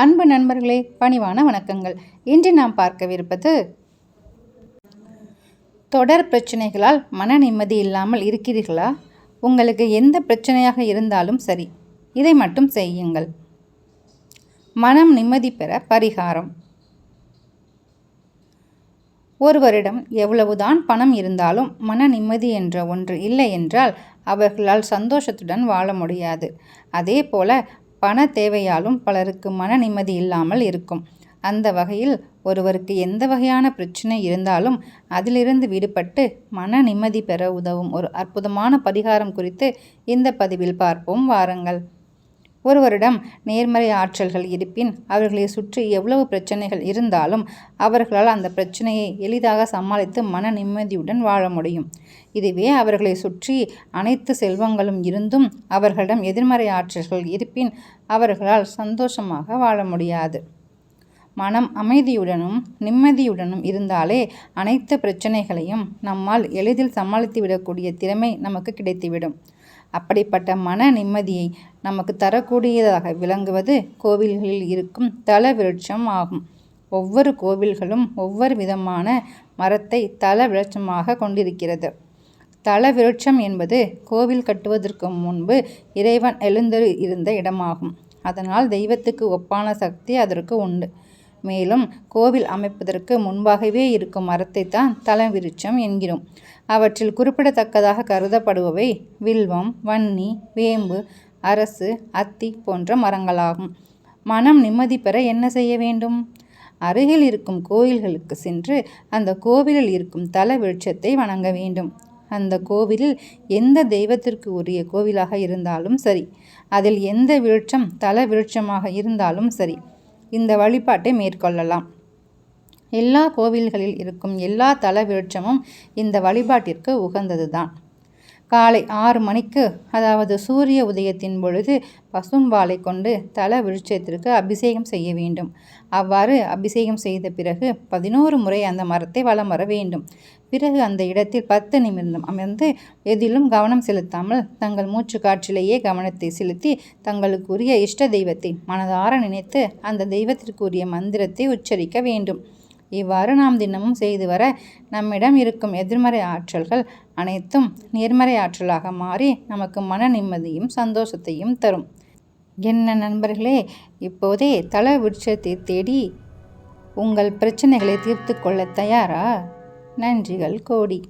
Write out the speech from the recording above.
அன்பு நண்பர்களே பணிவான வணக்கங்கள். இன்று நாம் பார்க்கவிருப்பது தொடர் பிரச்சனைகளால் மன நிம்மதி இல்லாமல் இருக்கிறீர்களா? உங்களுக்கு எந்த பிரச்சனையாக இருந்தாலும் சரி இதை மட்டும் செய்யுங்கள். மனம் நிம்மதி பெற பரிகாரம். ஒருவரிடம் எவ்வளவுதான் பணம் இருந்தாலும் மன நிம்மதி என்ற ஒன்று இல்லை என்றால் அவர்களால் சந்தோஷத்துடன் வாழ முடியாது. அதே போல பண தேவையாலும் பலருக்கு மன நிம்மதி இல்லாமல் இருக்கும். அந்த வகையில் ஒருவருக்கு எந்த வகையான பிரச்சனை இருந்தாலும் அதிலிருந்து விடுபட்டு மன நிம்மதி பெற உதவும் ஒரு அற்புதமான பரிகாரம் குறித்து இந்த பதிவில் பார்ப்போம். வாருங்கள். ஒருவரிடம் நேர்மறை ஆற்றல்கள் இருப்பின் அவர்களை சுற்றி எவ்வளவு பிரச்சனைகள் இருந்தாலும் அவர்களால் அந்த பிரச்சனையை எளிதாக சமாளித்து மன நிம்மதியுடன் வாழ முடியும். இதுவே அவர்களை சுற்றி அனைத்து செல்வங்களும் இருந்தும் அவர்களிடம் எதிர்மறை ஆற்றல்கள் இருப்பின் அவர்களால் சந்தோஷமாக வாழ முடியாது. மனம் அமைதியுடனும் நிம்மதியுடனும் இருந்தாலே அனைத்து பிரச்சனைகளையும் நம்மால் எளிதில் சமாளித்து விடக்கூடிய திறமை நமக்கு கிடைத்துவிடும். அப்படிப்பட்ட மன நிம்மதியை நமக்கு தரக்கூடியதாக விளங்குவது கோவில்களில் இருக்கும் தல விருட்சம் ஆகும். ஒவ்வொரு கோவில்களும் ஒவ்வொரு விதமான மரத்தை தல விருட்சமாக கொண்டிருக்கிறது. தல விருட்சம் என்பது கோவில் கட்டுவதற்கு முன்பு இறைவன் எழுந்தரு இருந்த இடமாகும். அதனால் தெய்வத்துக்கு ஒப்பான சக்தி அதற்கு உண்டு. மேலும் கோவில் அமைப்பதற்கு முன்பாகவே இருக்கும் மரத்தை தான் தலவிருட்சம் என்கிறோம். அவற்றில் குறிப்பிடத்தக்கதாக கருதப்படுபவை வில்வம் வன்னி வேம்பு அரசு அத்தி போன்ற மரங்களாகும். மனம் நிம்மதி பெற என்ன செய்ய வேண்டும்? அருகில் இருக்கும் கோயில்களுக்கு சென்று அந்த கோவிலில் இருக்கும் தல விருட்சத்தை வணங்க வேண்டும். அந்த கோவிலில் எந்த தெய்வத்திற்கு உரிய கோவிலாக இருந்தாலும் சரி அதில் எந்த விருட்சம் தல விருட்சமாக இருந்தாலும் சரி இந்த வழிபாட்டை மேற்கொள்ளலாம். எல்லா கோவில்களில் இருக்கும் எல்லா தல விருட்சமும் இந்த வழிபாட்டிற்கு உகந்ததுதான். காலை ஆறு மணிக்கு அதாவது சூரிய உதயத்தின் பொழுது பசும்பாலை கொண்டு தல விருட்சத்திற்கு அபிஷேகம் செய்ய வேண்டும். அவ்வாறு அபிஷேகம் செய்த பிறகு பதினோரு முறை அந்த மரத்தை வலம் வர வேண்டும். பிறகு அந்த இடத்தில் பத்து நிமிடம் அமர்ந்து எதிலும் கவனம் செலுத்தாமல் தங்கள் மூச்சு காற்றிலேயே கவனத்தை செலுத்தி தங்களுக்குரிய இஷ்ட தெய்வத்தை மனதார நினைத்து அந்த தெய்வத்திற்குரிய மந்திரத்தை உச்சரிக்க வேண்டும். இவ்வாறு நாம் தினமும் செய்து வர நம்மிடம் இருக்கும் எதிர்மறை ஆற்றல்கள் அனைத்தும் நேர்மறை ஆற்றலாக மாறி நமக்கு மன நிம்மதியும் சந்தோஷத்தையும் தரும். என்ன நண்பர்களே இப்போதே தல விருட்சத்தை தேடி உங்கள் பிரச்சனைகளை தீர்த்து கொள்ள தயாரா? நன்றிகள் கோடி.